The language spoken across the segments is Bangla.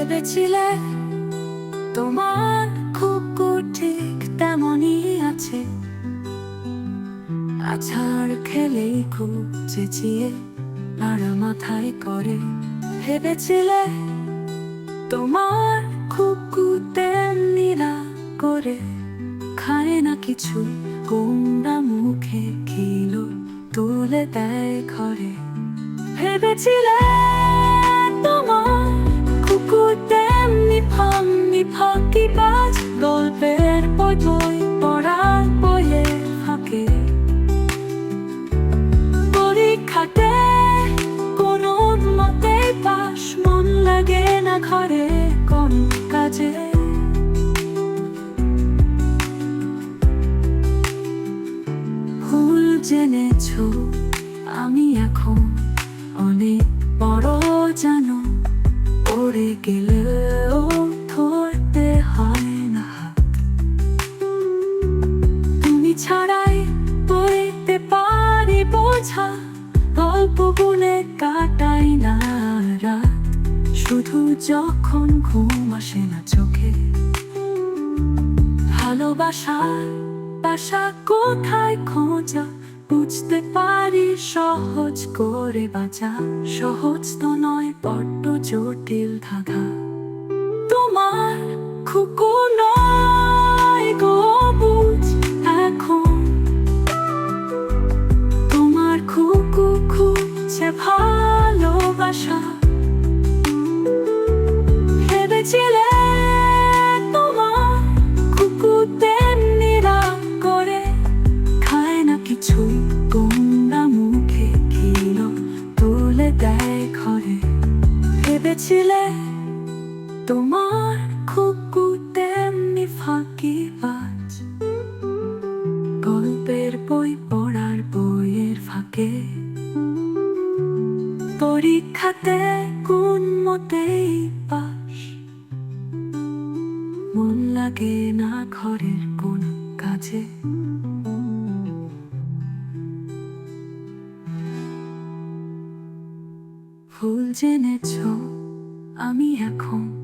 ভেবেছিলে তোমার কুকুর ঠিক তেমনই আছে। আছাড় খেলেই খুব চেঁচিয়ে আর মাথায় করে। ভেবেছিলে তোমার কুকুর তেমনিরা করে। খায় না কিছু কোমরা মুখে খিলো তুলে দেয় ঘরে। ভেবেছিলে বাজ গল্পের বই বই, পড়ার বইয়ের ফাঁকে। পরীক্ষাতে কোনো মতে পাস মন লাগে না ঘরে কোন কাজে। ভুল জেনেছো, আমি এখন অনেক বড় বলে কাটাই না শুধু যখন ঘুম আসে না চোখে। ভালোবাসা বাসা কোথায় খোঁজা? বুঝতে পারি সহজ করে বাঁচা। সহজ তো নয়, বড্ড জটিল ধাঁধা। তোমার খুকু তোমার কুকু তেমনি ফাঁকি বাজ। গল্পের বই পড়ার বইয়ের ফাঁকে। পরীক্ষাতে কোন মতেই পাস। মন লাগে না ঘরের কোন কাজে। ভুল জেনেছ, আমি এখন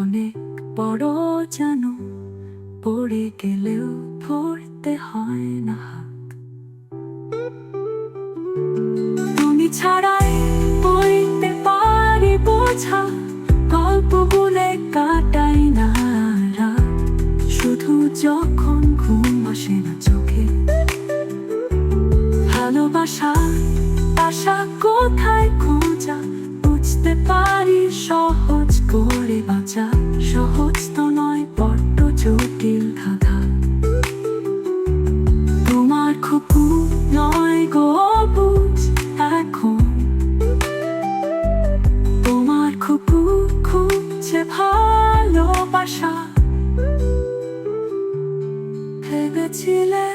অনেক বড় জানো পড়ে গেলেও ধরতে হয় না তুমি ছাড়াই বইতে পারি বোঝা গল্প বলে কাটাই না শুধু যখন ঘুম আসে না চোখে। ভালোবাসা আশা কোথায় খোঁজা? বুঝতে পারি সহজ করে বাঁচা সহজ তো নয়, বড্ড জটিল ধাঁধা। তোমার খুকু নয় গো বুঝ এখন। তোমার খুকু খুঁজছে ভালোবাসা। ভেবেছিলে